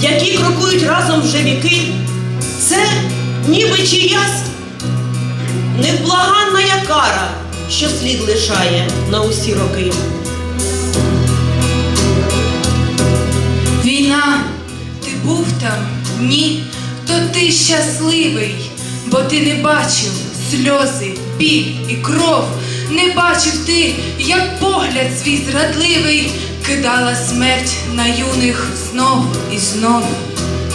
які крокують разом вже віки, це ніби чиясь невблаганна кара, що слід лишає на усі роки. Війна, ти був там? Ні, то ти щасливий, бо ти не бачив сльози, біль і кров. Не бачив ти, як погляд свій зрадливий кидала смерть на юних знов і знов.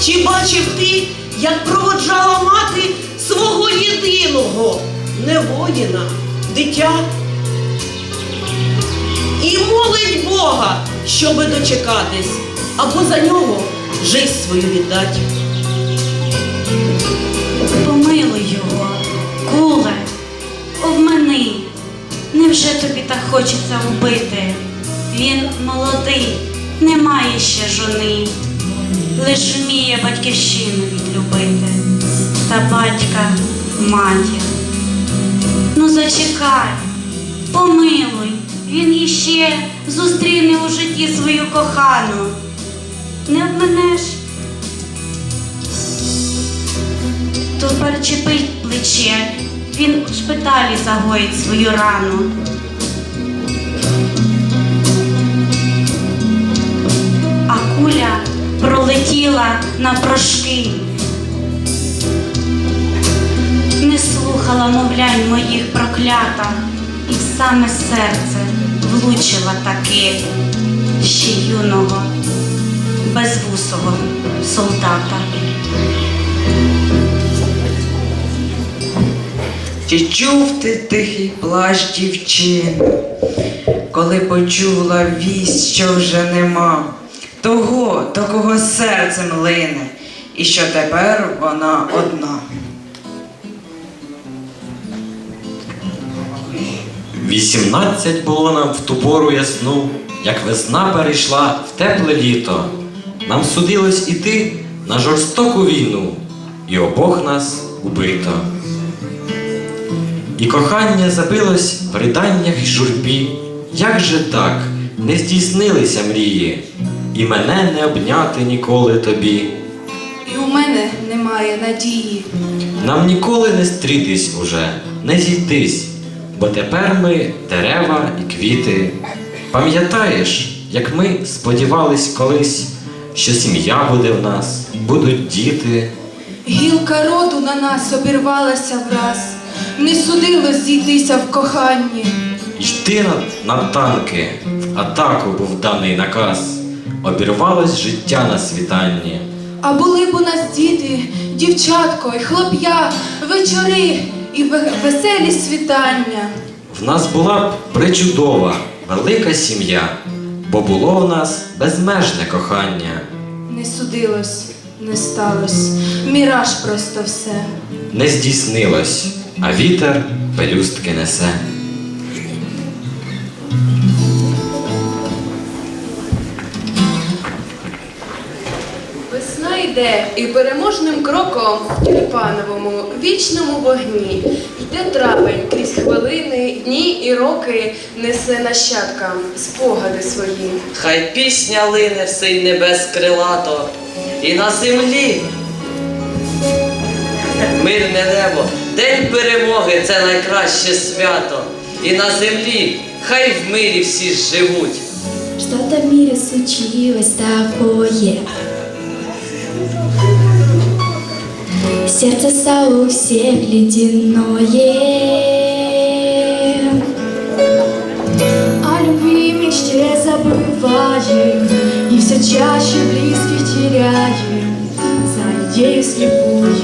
Чи бачив ти, як проводжала мати свого єдиного, не воїна, дитя? І молить Бога, щоби дочекатись, або за нього жизнь свою віддать. Помилуй його, куле, обмани. Невже тобі так хочеться вбити? Він молодий, не має ще жони, лиш вміє батьківщину відлюбити, та батька матір. Ну зачекай, помилуй, він іще зустріне у житті свою кохану. Не обманеш? то перечепить плече, він в шпиталі загоїть свою рану. Куля пролетіла на прошки. Не слухала мовлянь моїх проклята, і в саме серце влучила таки ще юного, безвусого солдата. Чи чув ти тихий плач дівчини, коли почула вість, що вже нема, того, до кого серцем лине, і що тепер вона одна. Вісімнадцять було нам в ту пору ясну, як весна перейшла в тепле літо. Нам судилось іти на жорстоку війну, і обох нас убито. І кохання забилось в риданнях й журбі. Як же так не здійснилися мрії, і мене не обняти ніколи тобі. І у мене немає надії. Нам ніколи не стрітись уже, не зійтись, бо тепер ми дерева і квіти. Пам'ятаєш, як ми сподівались колись, що сім'я буде в нас, будуть діти. Гілка роду на нас обірвалася враз, не судилось зійтися в коханні. Йти на, на танки, в атаку був даний наказ. Обірвалось життя на світанні. А були б у нас діти, дівчатко й хлоп'я, вечори і веселі світання. В нас була б причудова, велика сім'я, бо було у нас безмежне кохання. Не судилось, не сталось, міраж просто все. Не здійснилось, а вітер пелюстки несе. Йде і переможним кроком в тюльпановому вічному вогні йде травень крізь хвилини, дні і роки несе нащадкам спогади свої. Хай пісня лине в синь небес крилато, і на землі мирне небо, день перемоги це найкраще свято. І на землі хай в мирі всі живуть. Что-то в мире случилось такое. Сердце стало у всех ледяное. О любви мечте забываем И все чаще близких теряем За идею слепую,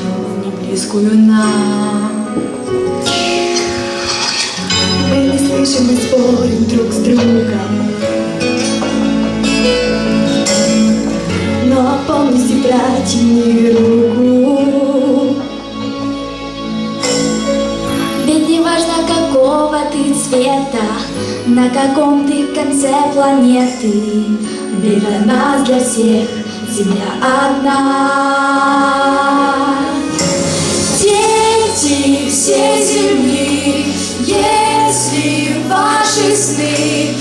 не близкую нам. Мы не слышим и спорим друг с другом. Но полностью протяни руку какого ты цвета На каком ты конце планеты Ведь для нас, для всех Земля одна Дети всей земли Если ваши сны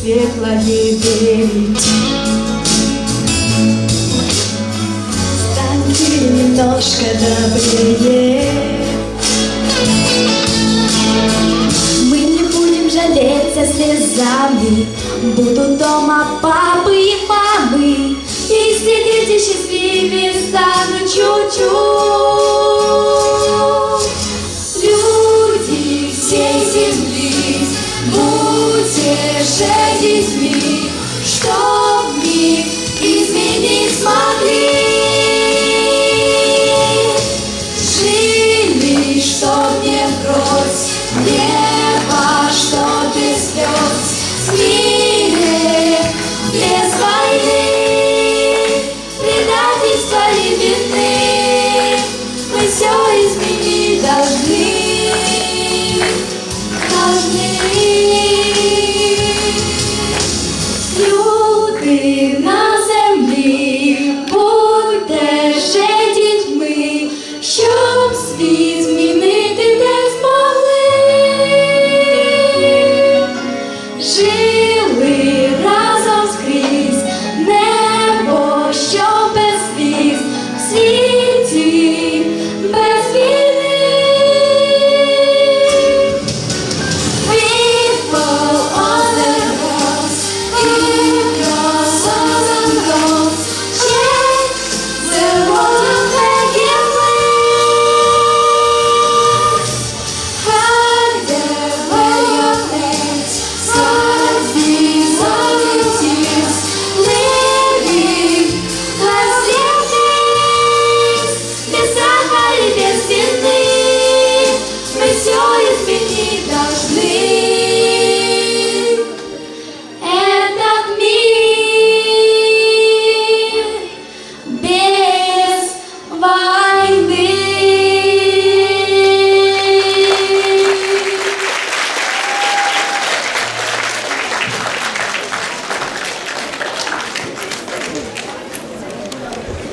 светлое верить. Стань немножко добрее. Мы не будем жалеться слезами, будем